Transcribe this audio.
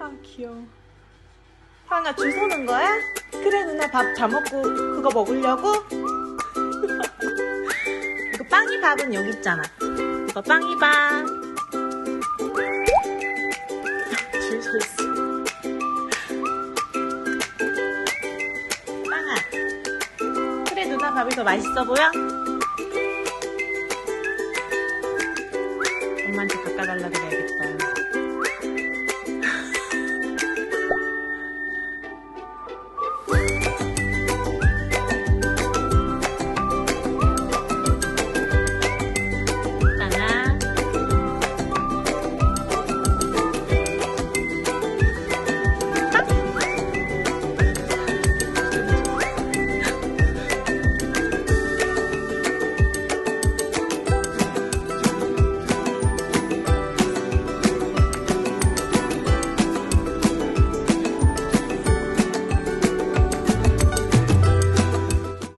아 귀여워. 황아 줄 서는 거야? 그래 누나 밥 다 먹고 그거 먹으려고? 이거 빵이 밥은 여기 있잖아. 이거 빵이 밥. 줄 서 있어. 빵아. 그래 누나 밥이 더 맛있어 보여? 엄마한테 바꿔달라 그래야겠다.